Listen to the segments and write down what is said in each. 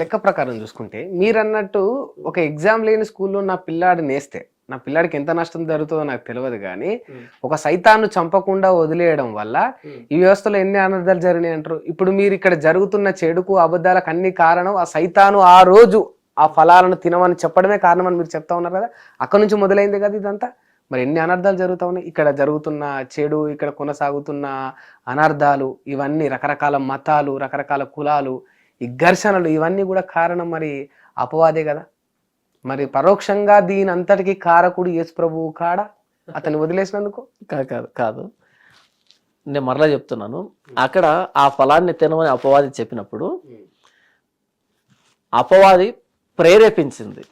లెక్క ప్రకారం చూసుకుంటే మీరు అన్నట్టు ఒక ఎగ్జామ్ లేని స్కూల్లో నా పిల్లాడు నేస్తే నా పిల్లాడికి ఎంత నష్టం జరుగుతుందో నాకు తెలియదు కానీ ఒక సైతాన్ని చంపకుండా వదిలేయడం వల్ల ఈ వ్యవస్థలో ఎన్ని అనర్థాలు జరిగినాయి అంటారు? ఇప్పుడు మీరు ఇక్కడ జరుగుతున్న చెడుకు అబద్ధాలకు అన్ని కారణం ఆ సైతాను ఆ రోజు ఆ ఫలాలను తినమని చెప్పడమే కారణం అని మీరు చెప్తా ఉన్నారు కదా? అక్కడ నుంచి మొదలైంది కదా ఇదంతా? మరి ఎన్ని అనర్థాలు జరుగుతా ఉన్నాయి? ఇక్కడ జరుగుతున్న చెడు ఇక్కడ కొనసాగుతున్న అనర్థాలు ఇవన్నీ రకరకాల మతాలు రకరకాల కులాలు ఈ ఘర్షణలు ఇవన్నీ కూడా కారణం మరి అపవాదే కదా. మరి పరోక్షంగా దీని అంతటికి కారకుడు యేసు ప్రభువు కాడ? అతన్ని వదిలేసినందుకు? కాదు కాదు కాదు. నేను మరలా చెప్తున్నాను. అక్కడ ఆ ఫలాన్ని తినమని అపవాది చెప్పినప్పుడు అపవాది ప్రేరేపించింది.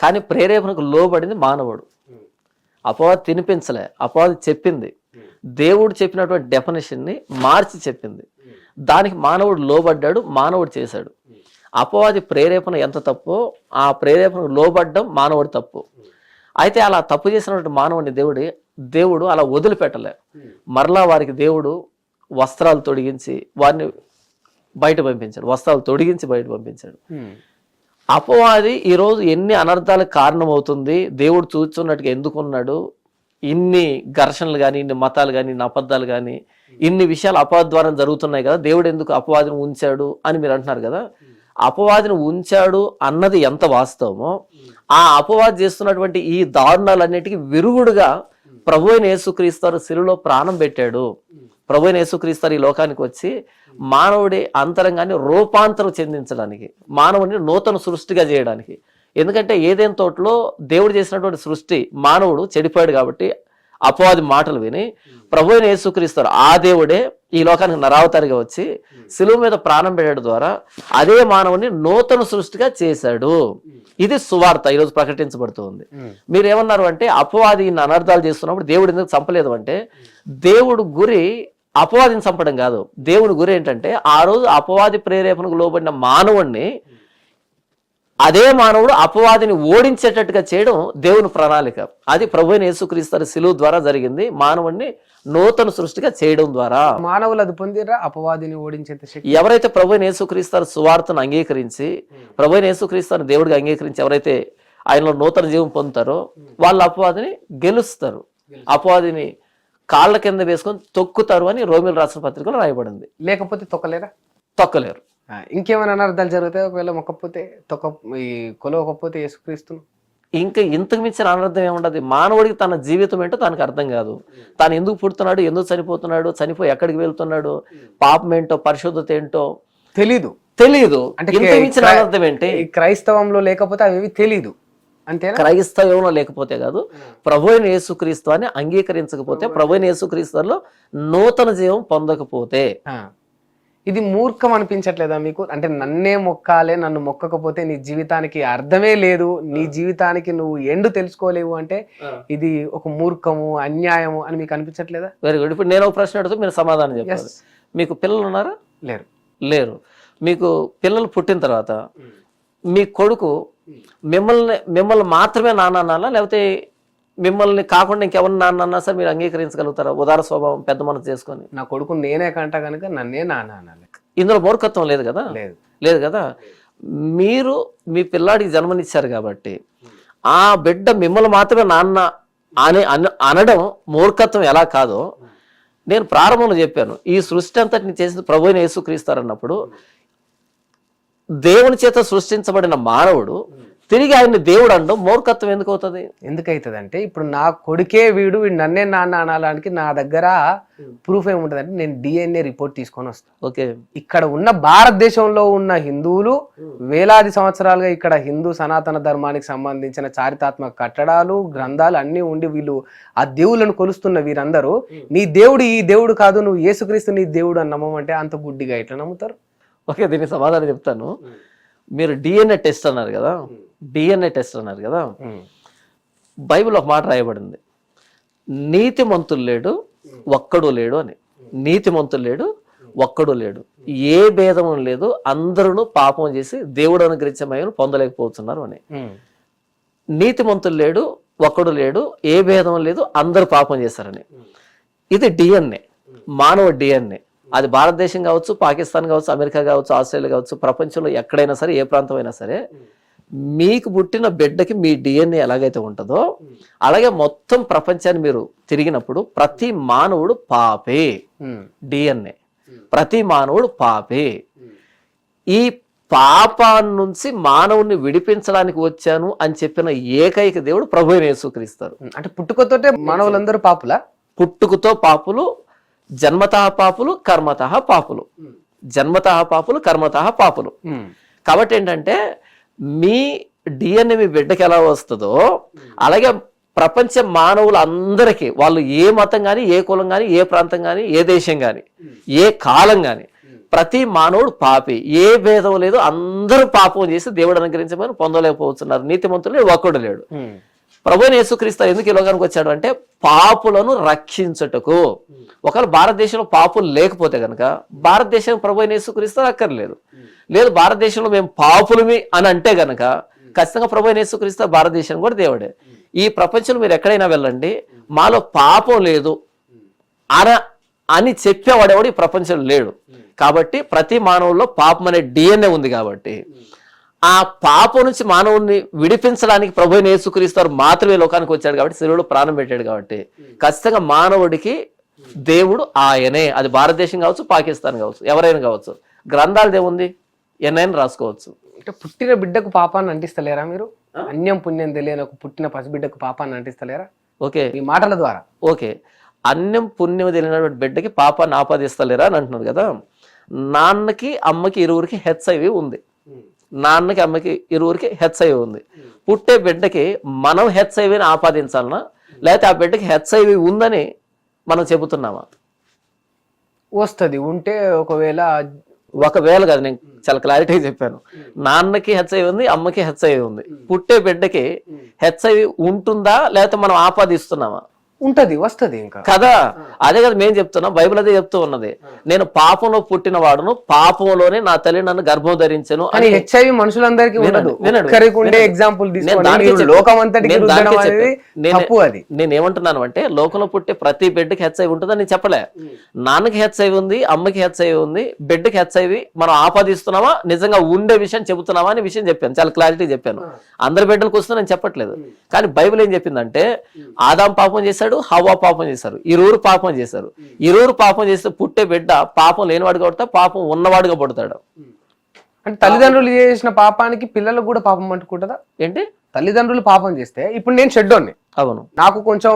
కానీ ప్రేరేపణకు లోబడింది మానవుడు. అపవాది తినిపించలే. అపవాది చెప్పింది. దేవుడు చెప్పినటువంటి డెఫినేషన్ని మార్చి చెప్పింది. దానికి మానవుడు లోబడ్డాడు మానవుడు చేశాడు. అపవాది ప్రేరేపణ ఎంత తప్పో ఆ ప్రేరేపణకు లోబడ్డం మానవుడి తప్పు. అయితే అలా తప్పు చేసినటువంటి మానవుడిని దేవుడి దేవుడు అలా వదిలిపెట్టలే. మరలా వారికి దేవుడు వస్త్రాలు తొడిగించి వారిని బయట పంపించాడు వస్త్రాలు తొడిగించి బయట పంపించాడు. అపవాది ఈరోజు ఎన్ని అనర్థాలకు కారణమవుతుంది దేవుడు చూస్తున్నట్టుగా ఎందుకున్నాడు ఇన్ని ఘర్షణలు కానీ ఇన్ని మతాలు కానీ ఇన్ని అబద్ధాలు కానీ ఇన్ని విషయాలు అపవాది ద్వారా జరుగుతున్నాయి కదా దేవుడు ఎందుకు అపవాదిని ఉంచాడు అని మీరు అంటున్నారు కదా అపవాదిని ఉంచాడు అన్నది ఎంత వాస్తవమో ఆ అపవాది చేస్తున్నటువంటి ఈ దారుణాలన్నిటికీ విరుగుడుగా ప్రభు అయిన యేసుక్రీస్తారు శిలులో ప్రాణం పెట్టాడు. ప్రభు అయిన యేసుక్రీస్తారు ఈ లోకానికి వచ్చి మానవుడి అంతరంగాన్ని రూపాంతరం చెందించడానికి మానవుడిని నూతన సృష్టిగా చేయడానికి ఎందుకంటే ఏదేం తోటలో దేవుడు చేసినటువంటి సృష్టి మానవుడు చెడిపోయాడు కాబట్టి అపవాది మాటలు విని ప్రభు అయిన యేసుక్రీస్తారు ఆ దేవుడే ఈ లోకానికి నరావతారిగా వచ్చి శిలువ మీద ప్రాణం పెట్టడం ద్వారా అదే మానవుని నూతన సృష్టిగా చేశాడు. ఇది సువార్త ఈరోజు ప్రకటించబడుతుంది మీరు ఏమన్నారు అంటే అపవాది ఇన్ని అనర్థాలు చేస్తున్నప్పుడు దేవుడు ఎందుకు చంపలేదు అంటే దేవుడు గురి అపవాదిని చంపడం కాదు. దేవుడి గురి ఏంటంటే ఆ రోజు అపవాది ప్రేరేపణకు లోబడిన మానవుణ్ణి అదే మానవుడు అపవాదిని ఓడించేటట్టుగా చేయడం దేవుని ప్రణాళిక. అది ప్రభు యేసుక్రీస్తు శిలువు ద్వారా జరిగింది. మానవుణ్ణి నూతన సృష్టిగా చేయడం ద్వారా. మానవులు అది పొందిరా అపవాదిని ఓడించేంత శక్తి. ఎవరైతే ప్రభు యేసుక్రీస్తు సువార్తను అంగీకరించి ప్రభు యేసుక్రీస్తుని దేవుడిగా అంగీకరించి ఎవరైతే ఆయనలో నూతన జీవం పొందుతారో వాళ్ళ అపవాదిని గెలుస్తారు. అపవాదిని కాళ్ళ కింద వేసుకొని తొక్కుతారు అని రోమిల్ రాసిన పత్రికలో రాయబడింది. లేకపోతే తొక్కలేరా? తొక్కలేరు. ఇంకేమైనా అనర్థాలు జరుగుతాయి ఒకవేళ మొక్కపోతే తొక్క ఈ కొలవకపోతే యేసుక్రీస్తును ఇంకా ఇంతకు మించిన అనర్థం ఏముండదు. మానవుడికి తన జీవితం ఏంటో తనకు అర్థం కాదు. తాను ఎందుకు పుడుతున్నాడు ఎందుకు చనిపోతున్నాడు చనిపోయి ఎక్కడికి వెళ్తున్నాడు పాపం ఏంటో పరిశుద్ధత ఏంటో తెలీదు. తెలియదు అంటే ఇంతకు మించిన క్రై- అనర్థం ఏంటి? ఈ క్రైస్తవంలో లేకపోతే అవి తెలీదు. అంతేనా? క్రైస్తవంలో లేకపోతే కాదు ప్రభు అయిన యేసుక్రీస్తు అని అంగీకరించకపోతే ప్రభు అయిన యేసుక్రీస్తులో నూతన జీవం పొందకపోతే. ఇది మూర్ఖం అనిపించట్లేదా మీకు? అంటే నన్నే మొక్కాలే నన్ను మొక్కకపోతే నీ జీవితానికి అర్థమే లేదు నీ జీవితానికి నువ్వు ఎండు తెలుసుకోలేవు అంటే ఇది ఒక మూర్ఖము అన్యాయము అని మీకు అనిపించట్లేదా? వెరీ గుడ్ ఇప్పుడు నేను ఒక ప్రశ్న అడుగుతూ మీరు సమాధానం చెప్పాలి. Yes. మీకు పిల్లలు ఉన్నారా? లేరు. లేరు. మీకు పిల్లలు పుట్టిన తర్వాత మీ కొడుకు మిమ్మల్ని మిమ్మల్ని మాత్రమే నాన్న అనాలా లేకపోతే మిమ్మల్ని కాకుండా ఇంకెవరిని నాన్న అన్నా సరే మీరు అంగీకరించగలుగుతారా? ఉదార స్వభావం పెద్ద మనసు చేసుకొని. నా కొడుకు నేనే కంట కనుక నన్నే నాన్న అనాలి. ఇందులో మూర్ఖత్వం లేదు కదా? లేదు. లేదు కదా? మీరు మీ పిల్లాడికి జన్మనిచ్చారు కాబట్టి ఆ బిడ్డ మిమ్మల్ని మాత్రమే నాన్న అని అన- అనడం మూర్ఖత్వం ఎలా కాదో నేను ప్రారంభంలో చెప్పాను. ఈ సృష్టి అంతటిని చేసింది ప్రభు అయిన యేసుక్రీస్తారు అన్నప్పుడు దేవుని చేత సృష్టించబడిన మానవుడు తిరిగి ఆయన్ని దేవుడు అనడం మూర్ఖత్వం ఎందుకు అవుతుంది? ఎందుకైతుందంటే ఇప్పుడు నా కొడుకే వీడు వీడు నన్నే నాన్న అనడానికి నా దగ్గర ప్రూఫ్ ఏముంటదంటే నేను డిఎన్ఏ రిపోర్ట్ తీసుకొని వస్తాను ఓకే. ఇక్కడ ఉన్న భారతదేశంలో ఉన్న హిందువులు వేలాది సంవత్సరాలుగా ఇక్కడ హిందూ సనాతన ధర్మానికి సంబంధించిన చారిత్రాత్మక కట్టడాలు గ్రంథాలు అన్నీ ఉండి వీళ్ళు ఆ దేవుళ్ళను కొలుస్తున్న వీరందరూ నీ దేవుడు ఈ దేవుడు కాదు నువ్వు యేసుక్రీస్తు నీ దేవుడు అని నమ్మమంటే అంత గుడ్డిగా ఎట్లా నమ్ముతారు? ఓకే దీనికి సమాధానం చెప్తాను. మీరు డిఎన్ఏ టెస్ట్ అన్నారు కదా? డిఎన్ఏ టెస్ట్ అన్నారు కదా? ఉమ్. బైబిల్ ఒక మాట రాయబడింది. నీతిమంతులు లేడు ఒక్కడు లేడు అని. నీతిమంతులు లేడు ఒక్కడు లేడు. ఏ భేదము లేదు అందరూ పాపం చేసి దేవుడు అనుగ్రహించే మహిమను పొందలేకపోతున్నారు అని. నీతిమంతులు లేడు ఒక్కడు లేడు ఏ భేదం లేదు అందరూ పాపం చేశారని. ఇది డిఎన్ఏ మానవ డిఎన్ఏ అది భారతదేశం కావచ్చు పాకిస్తాన్ కావచ్చు అమెరికా కావచ్చు ఆస్ట్రేలియా కావచ్చు ప్రపంచంలో ఎక్కడైనా సరే ఏ ప్రాంతం అయినా సరే మీకు పుట్టిన బిడ్డకి మీ డిఎన్ఏ ఎలాగైతే ఉంటుందో అలాగే మొత్తం ప్రపంచాన్ని మీరు తిరిగినప్పుడు ప్రతి మానవుడు పాపే. డిఎన్ఏ ప్రతి మానవుడు పాపే. ఈ పాపాన్ని నుంచి మానవుని విడిపించడానికి వచ్చాను అని చెప్పిన ఏకైక దేవుడు ప్రభు యేసుక్రీస్తారు. అంటే పుట్టుకతోటే మానవులందరూ పాపులా? పుట్టుకతో పాపులు జన్మతః పాపులు కర్మతః పాపులు. జన్మతః పాపులు కర్మతః పాపులు. కాబట్టి ఏంటంటే మీ డిఎన్ఏ మీ బిడ్డకి ఎలా వస్తుందో అలాగే ప్రపంచ మానవులందరికీ వాళ్ళు ఏ మతం కానీ ఏ కులం కానీ ఏ ప్రాంతం కానీ ఏ దేశం కానీ ఏ కాలం కానీ ప్రతి మానవుడు పాపి. ఏ భేదం లేదు అందరూ పాపం చేసి దేవుడు అనుగ్రహించమని పొందలేకపోతున్నారు. నీతిమంతులు లేడు, ఒక్కడు లేడు. ప్రభుని యేసుక్రీస్తు ఎందుకు ఈ లోకానికి వచ్చాడు అంటే పాపులను రక్షించుటకు. ఒకవేళ భారతదేశంలో పాపులు లేకపోతే కనుక భారతదేశం ప్రభు యేసుక్రీస్తు అక్కర్లేదు లేదు భారతదేశంలో మేము పాపులమి అని అంటే గనక ఖచ్చితంగా ప్రభు యేసుక్రీస్తు భారతదేశం కూడా దేవుడే. ఈ ప్రపంచంలో మీరు ఎక్కడైనా వెళ్ళండి మాలో పాపం లేదు అన అని చెప్పేవాడేవాడు ఈ ప్రపంచంలో లేడు. కాబట్టి ప్రతి మానవుల్లో పాపం అనే డిఎన్ఏ ఉంది కాబట్టి ఆ పాపం నుంచి మానవుడిని విడిపించడానికి ప్రభు అయిన యేసుక్రీస్తు మాత్రమే లోకానికి వచ్చాడు కాబట్టి శిలువలో ప్రాణం పెట్టాడు కాబట్టి ఖచ్చితంగా మానవుడికి దేవుడు ఆయనే. అది భారతదేశం కావచ్చు పాకిస్తాన్ కావచ్చు ఎవరైనా కావచ్చు. గ్రంథాలు ఏముంది ఎన్నైనా రాసుకోవచ్చు. అంటే పుట్టిన బిడ్డకు పాపాన్ని అంటిస్తలేరా మీరు? అన్యం పుణ్యం తెలియని ఒక పుట్టిన పసిబిడ్డకు పాపాన్ని అంటిస్తలేరా? ఓకే. ఈ మాటల ద్వారా. ఓకే. అన్నం పుణ్యం తెలియనటువంటి బిడ్డకి పాపాన్ని ఆపాదిస్తలేరా అని అంటున్నారు కదా. నాన్నకి అమ్మకి ఇరువురికి హెచ్ఐవి ఉంది. నాన్నకి అమ్మకి ఇరువురికి హెచ్ఐవి ఉంది. పుట్టే బిడ్డకి మనం హెచ్ఐవిని ఆపాదించాలనా? లేకపోతే ఆ బిడ్డకి హెచ్ఐవి ఉందని మనం చెబుతున్నామా? వస్తది. ఉంటే ఒకవేళ ఒకవేళ కాదు నేను చాలా క్లారిటీగా చెప్పాను. నాన్నకి హెచ్ఐవి ఉంది అమ్మకి హెచ్ఐవి ఉంది. పుట్టే బిడ్డకి హెచ్ఐవి ఉంటుందా? లేకపోతే మనం ఆపాదిస్తున్నామా? ఉంటది వస్తది ఇంకా. కదా? అదే కదా మేము చెప్తున్నాం బైబిల్ అదే చెప్తూ ఉన్నది. నేను పాపంలో పుట్టిన వాడును పాపంలోనే నా తల్లి నన్ను గర్భం ధరించను అని హెచ్ఐవి మనుషులందరికీ ఉండదు. ఉండే. ఎగ్జాంపుల్ అది నేను ఏమంటున్నాను అంటే లోకంలో పుట్టే ప్రతి బిడ్డకి హెచ్ఐవి ఉంటుందని నేను చెప్పలే. నాన్నకి హెచ్ఐవి ఉంది అమ్మకి హెచ్ఐవి ఉంది బిడ్డకి హెచ్ఐవి మనం ఆపాదిస్తున్నామా? నిజంగా ఉండే విషయం చెబుతున్నావా అనే విషయం చెప్పాను. చాలా క్లారిటీ చెప్పాను. అందరి బిడ్డలకు వస్తుందని నేను చెప్పట్లేదు. కానీ బైబిల్ ఏం చెప్పిందంటే ఆదాం పాపం చేశాడు హవ్వ పాపం చేశారు. ఇరువురు పాపం చేశారు. ఇరువురు పాపం చేస్తే పుట్టే బిడ్డ పాపం లేనివాడుగా పుడతా పాపం ఉన్నవాడుగా పుడతాడు. అంటే తల్లిదండ్రులు చేసిన పాపానికి పిల్లలకు కూడా పాపం అంటుకుంటుందా? ఏంటి? తల్లిదండ్రులు పాపం చేస్తే ఇప్పుడు నేను షెడ్డోన్ని. అవును. నాకు కొంచెం